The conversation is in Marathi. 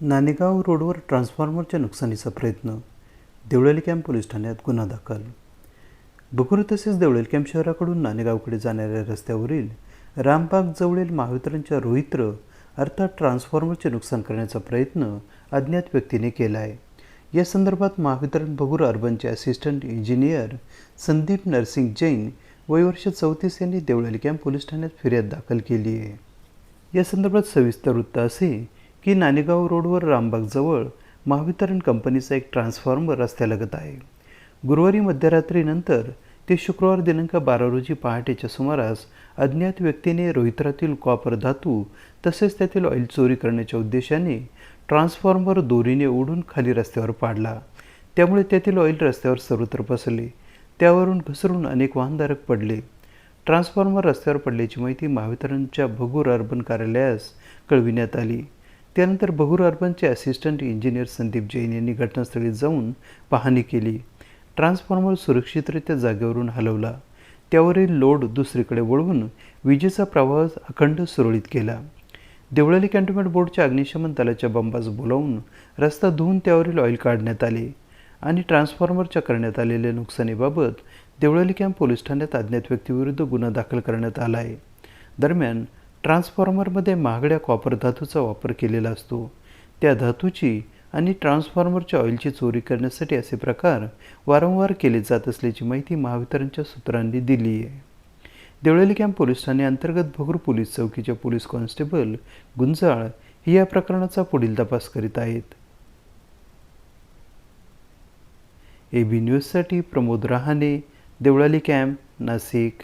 नाणेगाव रोडवर ट्रान्सफॉर्मरच्या नुकसानीचा प्रयत्न देवळाली कॅम्प पोलीस ठाण्यात गुन्हा दाखल. बकुर तसेच देवळाली कॅम्प शहराकडून नाणेगावकडे जाणाऱ्या रस्त्यावरील रामबाग जवळील महावितरणच्या रोहित्र अर्थात ट्रान्सफॉर्मरचे नुकसान करण्याचा प्रयत्न अज्ञात व्यक्तीने केला आहे या संदर्भात महावितरण बगुर अर्बनचे असिस्टंट इंजिनियर संदीप नरसिंग जैन वयवर्ष चौतीस यांनी देवळाली कॅम्प पोलीस ठाण्यात फिर्याद दाखल केली आहे या संदर्भात सविस्तर वृत्त असे की नाणेगाव रोडवर रामबागजवळ महावितरण कंपनीचा एक ट्रान्सफॉर्मर रस्त्यालगत आहे. गुरुवारी मध्यरात्रीनंतर ते शुक्रवार दिनांक बारा रोजी पहाटेच्या सुमारास अज्ञात व्यक्तीने रोहित्रातील कॉपर धातू तसेच त्यातील ऑइल चोरी करण्याच्या उद्देशाने ट्रान्सफॉर्मर दोरीने ओढून खाली रस्त्यावर पाडला. त्यामुळे त्यातील ऑइल रस्त्यावर सर्वत्र पसरले. त्यावरून घसरून अनेक वाहनधारक पडले. ट्रान्सफॉर्मर रस्त्यावर पडल्याची माहिती महावितरणच्या भगूर अर्बन कार्यालयास कळविण्यात आली. त्यानंतर बहुर अर्बनचे असिस्टंट इंजिनियर संदीप जैन यांनी घटनास्थळी जाऊन पाहणी केली. ट्रान्सफॉर्मर सुरक्षितरित्या जागेवरून हलवला. त्यावरील लोड दुसरीकडे वळवून विजेचा प्रवाह अखंड सुरळीत केला. देवळाली कॅन्टोन्मेंट बोर्डच्या अग्निशमन दलाच्या बंबास बोलावून रस्ता धुवून त्यावरील ऑइल काढण्यात आले आणि ट्रान्सफॉर्मरच्या करण्यात आलेल्या नुकसानीबाबत देवळाली कॅम्प पोलीस ठाण्यात अज्ञात व्यक्तीविरुद्ध गुन्हा दाखल करण्यात आला आहे दरम्यान ट्रान्सफॉर्मरमध्ये महागड्या कॉपर धातूचा वापर केलेला असतो. त्या धातूची आणि ट्रान्सफॉर्मरच्या ऑइलची चोरी करण्यासाठी असे प्रकार वारंवार केले जात असल्याची माहिती महावितरणच्या सूत्रांनी दिली आहे. देवळाली कॅम्प पोलीस ठाणे अंतर्गत भगूर पोलीस चौकीच्या पोलीस कॉन्स्टेबल गुंजाळ हे या प्रकरणाचा पुढील तपास करीत आहेत. ए बी न्यूजसाठी प्रमोद रहाणे देवळाली कॅम्प नाशिक.